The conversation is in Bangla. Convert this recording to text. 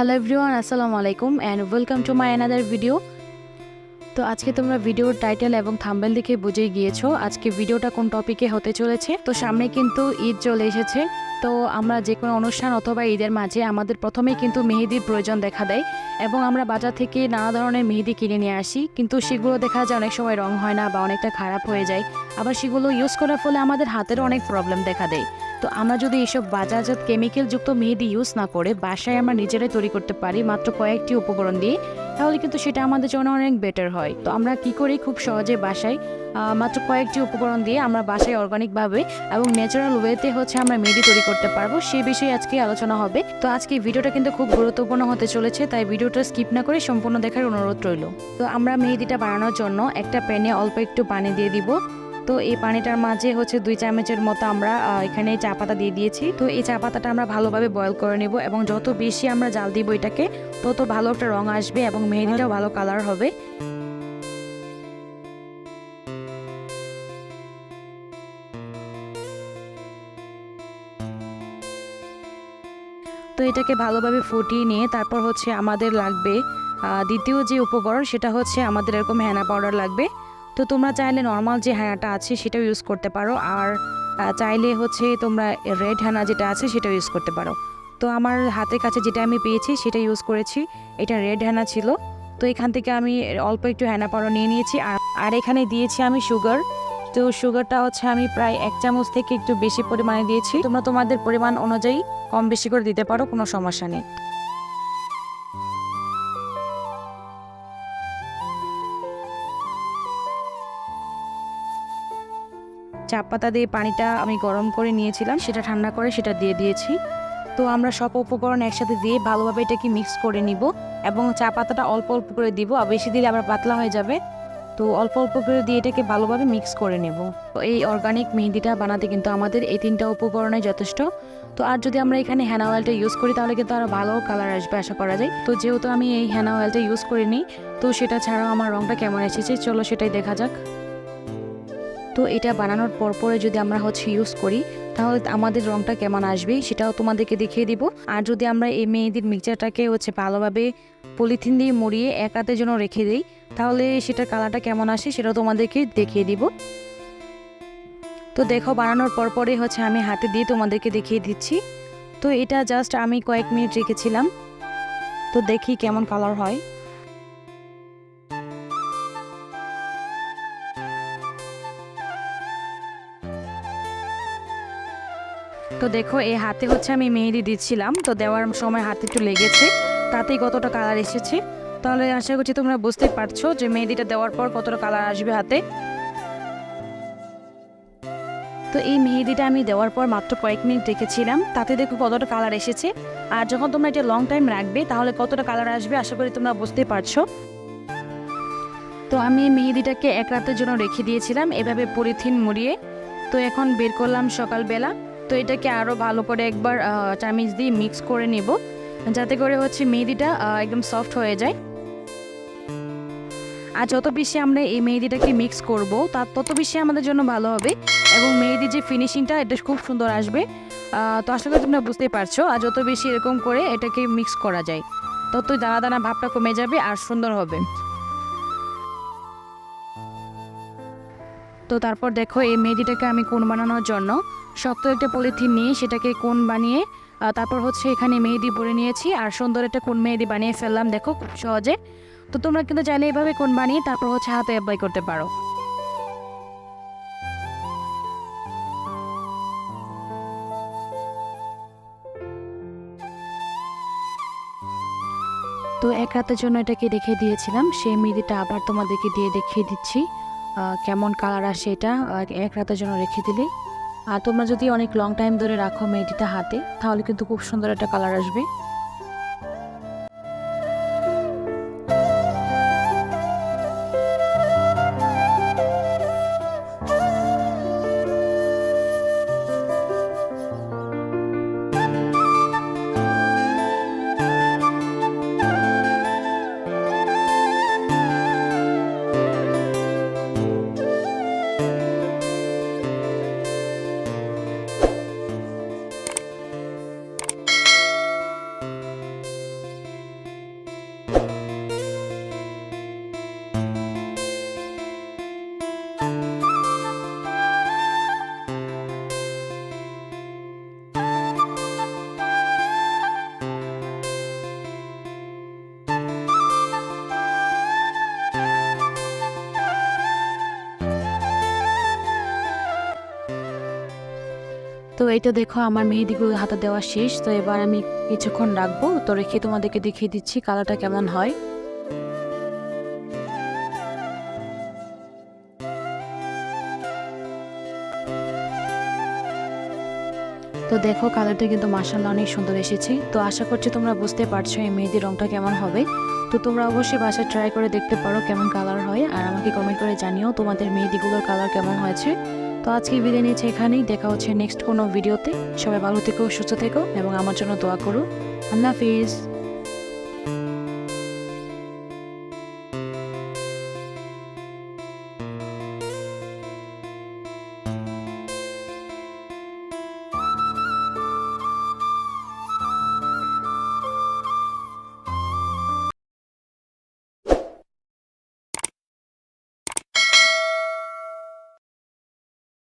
হ্যালো এভরিওয়ান আসসালামু আলাইকুম and welcome to my another video তো আজকে তোমরা ভিডিওর টাইটেল এবং থাম্বেল দেখে বুঝে গিয়েছো আজকে ভিডিওটা কোন টপিকে হতে চলেছে। তো সামনে কিন্তু ঈদ চলে এসেছে। তো আমরা যে কোনো অনুষ্ঠান অথবা ঈদের মাঝে আমাদের প্রথমেই কিন্তু মেহেদির প্রয়োজন দেখা দেয় এবং আমরা বাজার থেকে নানা ধরনের মেহেদি কিনে নিয়ে আসি। কিন্তু সেগুলো দেখা যায় অনেক সময় রং হয় না বা অনেকটা খারাপ হয়ে যায়। আবার সেগুলো ইউজ করার ফলে আমাদের হাতেরও অনেক প্রবলেম দেখা দেয়। তো আমরা যদি এইসব বাজারজাত কেমিক্যালযুক্ত মেহেদি ইউজ না করে বাসায় আমরা নিজেরাই তৈরি করতে পারি মাত্র কয়েকটি উপকরণ দিয়ে, তাহলে কিন্তু সেটা আমাদের জন্য অনেক বেটার হয়। তো আমরা কি করি খুব সহজে বাসায় মাত্র কয়েকটি উপকরণ দিয়ে আমরা বাসায় অর্গানিকভাবে এবং ন্যাচারাল ওয়েতে হচ্ছে আমরা মেহেদি তৈরি করতে পারব, সে বিষয়ে আজকে আলোচনা হবে। তো আজকে ভিডিওটা কিন্তু খুব গুরুত্বপূর্ণ হতে চলেছে, তাই ভিডিওটা স্কিপ না করে সম্পূর্ণ দেখার অনুরোধ রইল। তো আমরা মেহেদিটা বানানোর জন্য একটা প্যানে অল্প একটু পানি দিয়ে দিব। তো এই পানিটার মাঝে হচ্ছে দুই চামচের মতো আমরা এখানে চা পাতা দিয়ে দিয়েছি। তো এই চা পাতাটা আমরা ভালোভাবে বয়ল করে নেব এবং যত বেশি আমরা জাল দিব এটাকে, তত ভালো একটা রং আসবে এবং মেহেদিটাও ভালো কালার হবে। তো এটাকে ভালোভাবে ফুটিয়ে নিয়ে তারপর হচ্ছে আমাদের লাগবে দ্বিতীয় যে উপকরণ সেটা হচ্ছে আমাদের এরকম হ্যানা পাউডার লাগবে। তো তোমরা চাইলে নর্মাল যে হ্যানাটা আছে সেটাও ইউজ করতে পারো। আর চাইলে হচ্ছে তোমরা রেড হ্যানা যেটা আছে সেটা ইউজ করতে পারো। তো আমার হাতের কাছে যেটা আমি পেয়েছি সেটা ইউজ করেছি। এটা রেড হ্যানা ছিল। তো এখান থেকে আমি অল্প একটু হ্যানা পাউডার নিয়ে নিয়েছি। আর আর এখানে দিয়েছি আমি সুগার তো সুগারটা হচ্ছে আমি প্রায় এক চামচ থেকে একটু বেশি পরিমাণে দিয়েছি। তোমরা তোমাদের পরিমাণ অনুযায়ী কম বেশি করে দিতে পারো, কোনো সমস্যা নেই। চা পাতা দিয়ে পানিটা আমি গরম করে নিয়েছিলাম, সেটা ঠান্ডা করে সেটা দিয়ে দিয়েছি। তো আমরা সব উপকরণ একসাথে দিয়ে ভালোভাবে এটাকে মিক্স করে নিব এবং চা পাতাটা অল্প অল্প করে দিব, আর বেশি দিলে আবার পাতলা হয়ে যাবে। তো অল্প অল্প করে দিয়ে এটাকে ভালোভাবে মিক্স করে নেব। তো এই অর্গানিক মেহেদিটা বানাতে কিন্তু আমাদের এই তিনটা উপকরণই যথেষ্ট। তো আর যদি আমরা এখানে হ্যানা অয়েলটা ইউজ করি, তাহলে কিন্তু আরও ভালো কালার আসবে আশা করা যায়। তো যেহেতু আমি এই হ্যানা অয়েলটা ইউজ করিনি, তো সেটা ছাড়াও আমার রংটা কেমন এসেছে, চলো সেটাই দেখা যাক। তো এটা বানানোর পর পরে যদি আমরা হচ্ছে ইউজ করি, তাহলে আমাদের রংটা কেমন আসবে সেটাও তোমাদেরকে দেখিয়ে দিব। আর যদি আমরা এই মেয়েদের মিক্সচারটাকে হচ্ছে ভালোভাবে পলিথিন দিয়ে মুড়িয়ে এক রাতের জন্য রেখে দিই, তাহলে সেটার কালারটা কেমন আসে সেটাও তোমাদেরকে দেখিয়ে দিব। তো দেখো বানানোর পর পরে হচ্ছে আমি হাতে দিয়ে তোমাদেরকে দেখিয়ে দিচ্ছি। তো এটা জাস্ট আমি কয়েক মিনিট রেখেছিলাম। তো দেখি কেমন কালার হয়। তো দেখো, এই হাতে হচ্ছে আমি মেহেদি দিচ্ছিলাম। তো দেওয়ার সময় হাতে একটু লেগেছে, তাতেই কতটা কালার এসেছে। তাহলে আশা করছি তোমরা বুঝতেই পারছ যে মেহেদিটা দেওয়ার পর কতটা কালার আসবে হাতে। তো এই মেহেদিটা আমি দেওয়ার পর মাত্র কয়েক মিনিট রেখেছিলাম, তাতে দেখো কতটা কালার এসেছে। আর যখন তোমরা এটা লং টাইম রাখবে, তাহলে কতটা কালার আসবে আশা করি তোমরা বুঝতে পারছ। তো আমি মেহেদিটাকে এক রাতের জন্য রেখে দিয়েছিলাম, এভাবে পলিথিন মুড়িয়ে। তো এখন বের করলাম সকালবেলা। তো এটাকে আরও ভালো করে একবার চামিচ দিয়ে মিক্স করে নেব। যাতে করে হচ্ছে মেহেদিটা একদম সফট হয়ে যায়। আর যত বেশি আমরা এই মেহেদিটাকে মিক্স করব তার তত বেশি আমাদের জন্য ভালো হবে। এবং মেহেদির যে ফিনিশিংটা এটা খুব সুন্দর আসবে। তো আশা করি তোমরা বুঝতেই পারছ। আর যত বেশি এরকম করে এটাকে মিক্স করা যায়, ততই দানা দানা ভাবটা কমে যাবে আর সুন্দর হবে। তো তারপর দেখো, এই মেহেদিটাকে আমি কোন বানানোর জন্য? শক্ত একটা পলিথিন নিয়ে সেটাকে কোন বানিয়ে তারপর হচ্ছে এখানে মেহেদি পরে নিয়েছি। আর সুন্দর একটা কোন মেহেদি বানিয়ে ফেললাম, দেখো খুব সহজে। তো তোমরা কিন্তু চাইলে এইভাবে কোন বানিয়ে তারপর হচ্ছে হাতে অ্যাপ্লাই করতে পারো। তো এক রাতের জন্য এটাকে রেখে দিয়েছিলাম। সেই মেহেদিটা আবার তোমাদেরকে দিয়ে দেখিয়ে দিচ্ছি। কেমন কালার আসে এটা এক রাতের জন্য রেখে দিলে। আর তোমরা যদি অনেক লং টাইম ধরে রাখো মেহেদিটা হাতে, তাহলে কিন্তু খুব সুন্দর একটা কালার আসবে। তো দেখো, আমার মেহেদিগুলো হাতে দেওয়া শেষ। তো এবার আমি কিছুক্ষণ রাখব। তো রেখে তোমাদেরকে দেখিয়ে দিচ্ছি কালারটা কেমন হয়। তো দেখো, কালারটা কিন্তু মার্শাল্লাহ অনেক সুন্দর এসেছে। তো আশা করছি তোমরা বুঝতে পারছ এই মেহেদির রংটা কেমন হবে। তো তোমরা অবশ্যই বাসায় ট্রাই করে দেখতে পারো কেমন কালার হয়। আর আমাকে কমেন্ট করে জানিও তোমাদের মেহেদিগুলোর কালার কেমন হয়েছে। তো আজকে বিদায় নিয়েছে এখানেই। দেখা হচ্ছে নেক্সট কোনো ভিডিওতে সবাই ভালো থেকো, সুস্থ থেকো এবং আমার জন্য দোয়া করো। আল্লাহ হাফিজ।